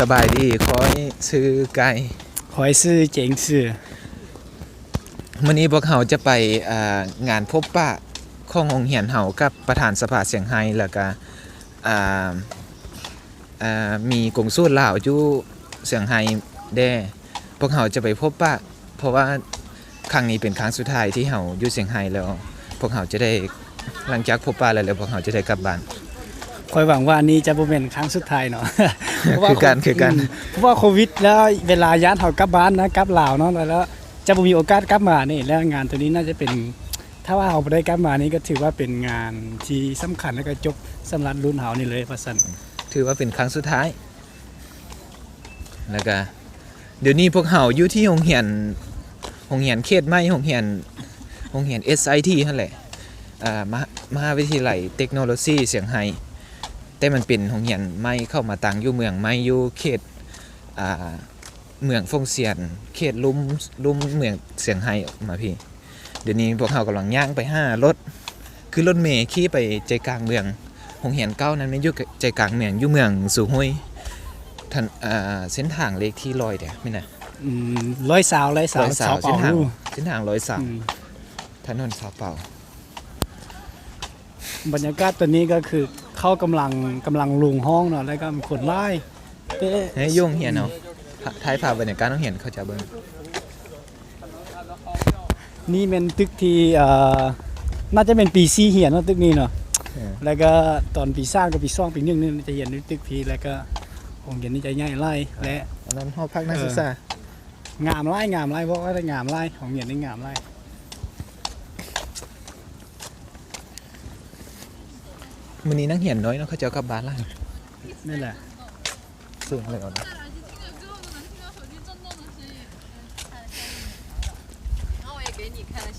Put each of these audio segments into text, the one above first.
สบายดีคอยซื้อไก่ขอยซื้อเจ๋งซื้อมื้อนี้พวกเขาจะไปอ่างานพบปะของโรงเรียนเฮากับประธานสภาเสียงไฮแล้วก็อ่าอ่ามีกงสูตรลาวอยู่เสียงไฮแด้พวกเขาจะไปพบปะ เพราะว่าครั้งนี้เป็นครั้งสุดท้ายที่เฮาอยู่เสียงไฮแล้ว พวกเขาจะได้หลังจากพบปะแล้วแล้วพวกเขาจะได้กลับบ้าน คอยหวังว่านี่จะบ่เป็นครั้งสุดท้ายเนาะเพราะว่าคือการคือการมเพราะว่าโควิดแล้วเวลาย้านเฮากลับบ้านนะกลับลาวเนาะแล้วจะบ่มีโอกาสกลับมานี่แล้วงานตัวนี้น่าจะเป็นถ้าว่าเฮาบ่ได้กลับมานี่ก็ถือว่าเป็นงานที่สำคัญแล้วก็จบสำหรับรุ่นเฮานี่เลยว่าซั่นถือว่าเป็นครั้งสุดท้าย แล้วก็เดี๋ยวนี้พวกเขาอยู่ที่โรงเรียนโรงเรียนเขตใหม่โรงเรียนโรงเรียน SIT นั่นแหละอ่ามหามหาวิทยาลัยเทคโนโลยีเสียงไฮ แต่มันเป็นโรงเรียนใหม่เข้ามาตั้งอยู่เมืองใหม่อยู่เขตอ่าเมืองฟงเซียน เขตลุ่มลุ่มเมืองเสียงไฮออกมาพี่ เดี๋ยวนี้พวกเขากำลังย่างไปห้ารถ คือรถเมล์ขี่ไปใจกลางเมืองหงเหียนเก้านั้นไม่อยู่ใจกลางเมืองอยู่เมืองสูงห้วยทันอ่าเส้นทางเลขที่ลอยเดียไม่นะอืมร้อยสาวร้อยสาวร้อยสาวเป่าเส้นทางลูกเส้นทางร้อยสามอืมถนนสาวเป่า บรรยากาศตัวนี้ก็คือ เขากำลังกำลังลุงห้องเนาะแล้วก็มีคนไล่เอ๊ะเฮ้ยยุ่งเหียนเนาะท้ายภาพบรรยากาศต้องเห็นเขาจะเบิ่งนี่เป็นตึกที่เอ่อน่าจะเป็นปีซีเหียนเนาะตึกนี้เนาะเออแล้วก็ตอนปีสร้างกับปีซ่องปีหนึ่งนี่จะเห็นในตึกพีแล้วก็องค์เห็นนี่จะใหญ่ไล่และอันนั้นหอพักนักศึกษางามไล่งามไล่เพราะว่าได้งามไล่ของเห็นนี่งามไล่ มื้อนี้นักเหียนน้อยเนาะเขาจะเอากลับบ้านล่ะ นั่นแหละ สูงเลยเอาเนาะ 然后我也给你开了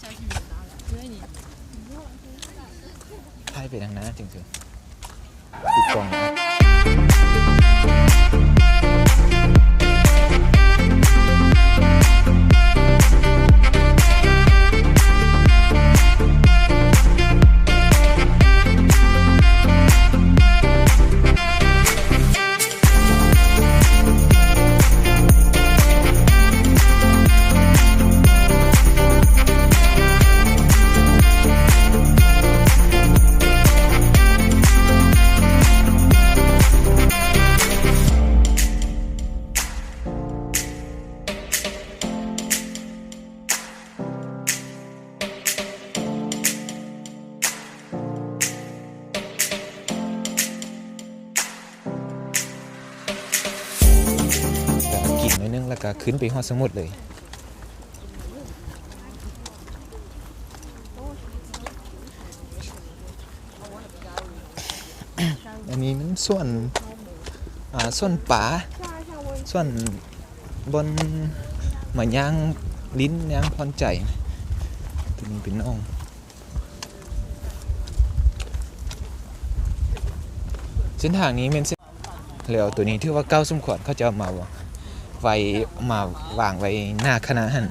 ก็กินหนิดนึงแล้วก็ขึ้นไปฮอดสมุทรเลยอันนี้มันส่วนอ่าส่วนป่าส่วนบนหมือนย่างลิ้นย่างพรใจตัวนี้เป็นน่องเส้นทางนี้เป็นเส้นแล้วตัวนี้ถือว่าเก้าสมควรเขาจะมาวา ไว้มาวางไว้หน้าคณะหัน